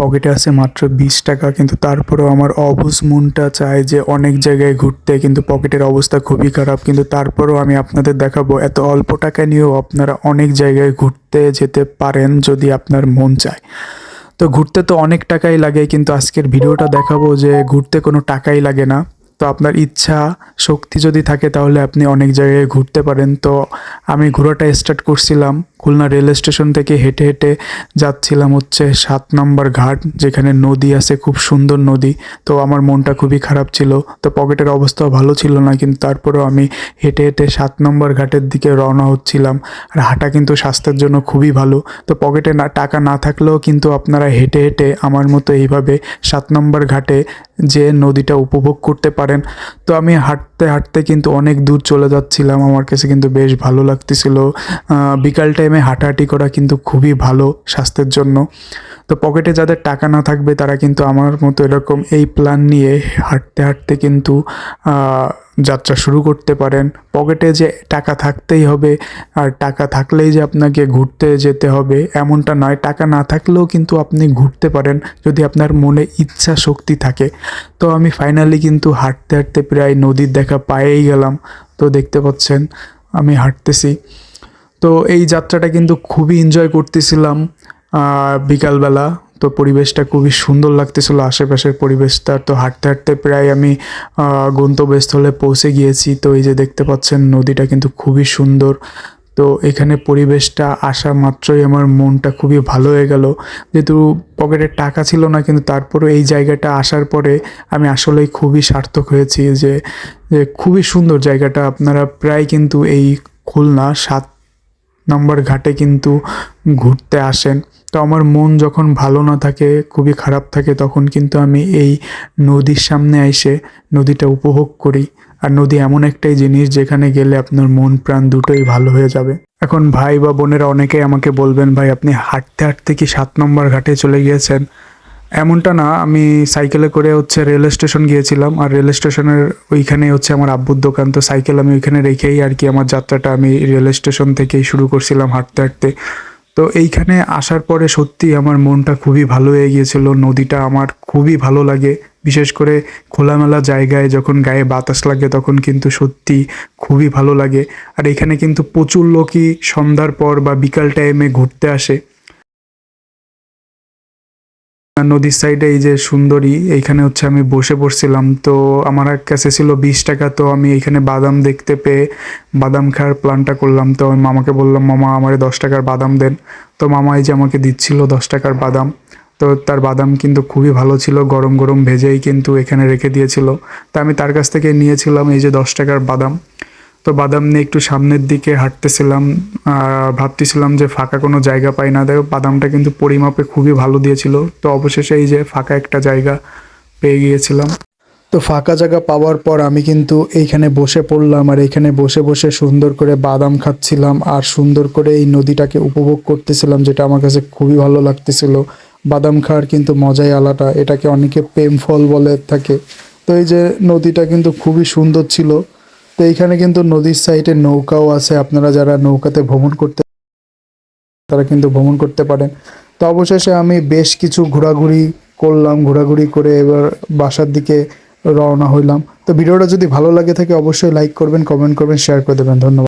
পকেটে আছে মাত্র বিশ টাকা, কিন্তু তারপরেও আমার অবুজ মনটা চায় যে অনেক জায়গায় ঘুরতে, কিন্তু পকেটের অবস্থা খুবই খারাপ। কিন্তু তারপরেও আমি আপনাদের দেখাবো, এত অল্প টাকা নিয়েও আপনারা অনেক জায়গায় ঘুরতে যেতে পারেন যদি আপনার মন চায়। তো ঘুরতে তো অনেক টাকাই লাগে, কিন্তু আজকের ভিডিওটা দেখাবো যে ঘুরতে কোনো টাকাই লাগে না। তো আপনার ইচ্ছা, শক্তি যদি থাকে তাহলে আপনি অনেক জায়গায় ঘুরতে পারেন। তো আমি ঘোরাটা স্টার্ট করছিলাম, খুলনা রেল স্টেশন থেকে হেঁটে হেঁটে যাচ্ছিলাম হচ্ছে সাত নম্বর ঘাট, যেখানে নদী আছে, খুব সুন্দর নদী। তো আমার মনটা খুবই খারাপ ছিল, তো পকেটের অবস্থাও ভালো ছিল না, কিন্তু তারপরেও আমি হেঁটে হেঁটে সাত নম্বর ঘাটের দিকে রওনা হচ্ছিলাম। আর হাঁটা কিন্তু স্বাস্থ্যের জন্য খুবই ভালো। তো পকেটে না, টাকা না থাকলেও কিন্তু আপনারা হেঁটে হেঁটে আমার মতো এইভাবে সাত নম্বর ঘাটে যে নদীটা উপভোগ করতে পারেন তো আমি হাঁটতে হাঁটতে কিন্তু অনেক দূর চলে যাচ্ছিলাম। আমার কাছে কিন্তু বেশ ভালো লাগতেছিল। বিকাল টাইমে হাঁটাহাঁটি করা কিন্তু খুবই ভালো স্বাস্থ্যের জন্য। তো পকেটে যাদের টাকা না থাকবে, তারা কিন্তু আমার মতো এরকম এই প্ল্যান নিয়ে হাঁটতে হাঁটতে কিন্তু যাত্রা শুরু করতে পারেন। পকেটে যে টাকা থাকতেই হবে, আর টাকা থাকলেই যে আপনাকে ঘুরতে যেতে হবে, এমনটা নয়। টাকা না থাকলেও কিন্তু আপনি ঘুরতে পারেন, যদি আপনার মনে ইচ্ছা শক্তি থাকে। তো আমি ফাইনালি কিন্তু হাঁটতে হাঁটতে প্রায় নদীর দেখা পায়েই গেলাম। তো দেখতে পাচ্ছেন, আমি হাঁটতেছি। তো এই যাত্রাটা কিন্তু খুবই এনজয় করতেছিলাম। বিকালবেলা তো পরিবেশটা খুবই সুন্দর লাগতেছিল। আশেপাশের পরিবেশটা তো হাঁটতে হাঁটতে প্রায় আমি গন্তব্যস্থলে পৌঁছে গিয়েছি। তো এই যে দেখতে পাচ্ছেন নদীটা কিন্তু খুবই সুন্দর। তো এখানে পরিবেশটা আসা মাত্রই আমার মনটা খুবই ভালো হয়ে গেল। যেহেতু পকেটে টাকা ছিল না, কিন্তু তারপরে এই জায়গাটা আসার পরে আমি আসলেই খুবই সার্থক হয়েছি যে যে খুবই সুন্দর জায়গাটা। আপনারা প্রায় কিন্তু এই খুলনা সাত নম্বর ঘাটে কিন্তু ঘুরতে আসেন। তো আমার মন যখন ভালো না থাকে, খুবই খারাপ থাকে, তখন কিন্তু আমি এই নদীর সামনে এসে নদীটা উপভোগ করি। আর নদী এমন একটাই জিনিস যেখানে গেলে আপনার মন প্রাণ দুটোই ভালো হয়ে যাবে। এখন ভাই বা বোনেরা অনেকেই আমাকে বলবেন, ভাই, আপনি হাঁটতে হাঁটতে কি সাত নম্বর ঘাটে চলে গিয়েছেন? এমনটা না, আমি সাইকেলে করে হচ্ছে রেল স্টেশন গিয়েছিলাম, আর রেল স্টেশনের ওইখানে হচ্ছে আমার আব্বুর দোকান। তো সাইকেল আমি ওইখানে রেখেই আর কি আমার যাত্রাটা আমি রেল স্টেশন থেকেই শুরু করছিলাম হাঁটতে হাঁটতে। তো এইখানে আসার পরে সত্যি আমার মনটা খুবই ভালো হয়ে গিয়েছিল, নদীটা আমার খুবই ভালো লাগে। বিশেষ করে খোলামেলা জায়গায় যখন গায়ে বাতাস লাগে তখন কিন্তু সত্যি খুবই ভালো লাগে। আর এখানে কিন্তু প্রচুর লোকই সন্ধ্যার পর বা বিকাল টাইমে ঘুরতে আসে। নদীর সাইডে এই যে সুন্দরী, এইখানে হচ্ছে আমি বসে পড়ছিলাম। তো আমার কাছে ছিল বিশ টাকা, তো আমি এইখানে বাদাম দেখতে পেয়ে বাদাম খাওয়ার প্ল্যানটা করলাম। তো আমি মামাকে বললাম, মামা, আমারে দশ টাকার বাদাম দেন। তো মামা এই যে আমাকে দিচ্ছিল দশ টাকার বাদাম। তো তার বাদাম কিন্তু খুবই ভালো ছিল, গরম গরম ভেজেই কিন্তু এখানে রেখে দিয়েছিল। তা আমি তার কাছ থেকে নিয়েছিলাম এই যে দশ টাকার বাদাম। তো বাদাম নিয়ে একটু সামনের দিকে হাঁটতেছিলাম ভাবতেছিলাম যে ফাঁকা কোনো জায়গা পাই না। দেখো, বাদামটা কিন্তু পরিমাপে খুবই ভালো দিয়েছিল। তো অবশেষে এই যে ফাঁকা একটা জায়গা পেয়ে গিয়েছিলাম। তো ফাঁকা জায়গা পাওয়ার পর আমি কিন্তু এইখানে বসে পড়লাম আর এইখানে বসে বসে সুন্দর করে বাদাম খাচ্ছিলাম আর সুন্দর করে এই নদীটাকে উপভোগ করতেছিলাম, যেটা আমার কাছে খুবই ভালো লাগতেছিল। বাদাম খাওয়ার কিন্তু মজাই আলাদা, এটাকে অনেকে প্রেম ফল বলে থাকে। তো এই যে নদীটা কিন্তু খুবই সুন্দর ছিল। তো এইখানে কিন্তু নদীর সাইডে নৌকাও আছে। আপনারা যারা নৌকাতে ভ্রমণ করতে তারা কিন্তু ভ্রমণ করতে পারেন। তো অবশেষে আমি বেশ কিছু ঘোরাঘুরি করলাম, ঘোরাঘুরি করে এবার বাসার দিকে রওনা হইলাম। তো ভিডিওটা যদি ভালো লাগে থাকে অবশ্যই লাইক করবেন কমেন্ট করবেন শেয়ার করে দেবেন। ধন্যবাদ।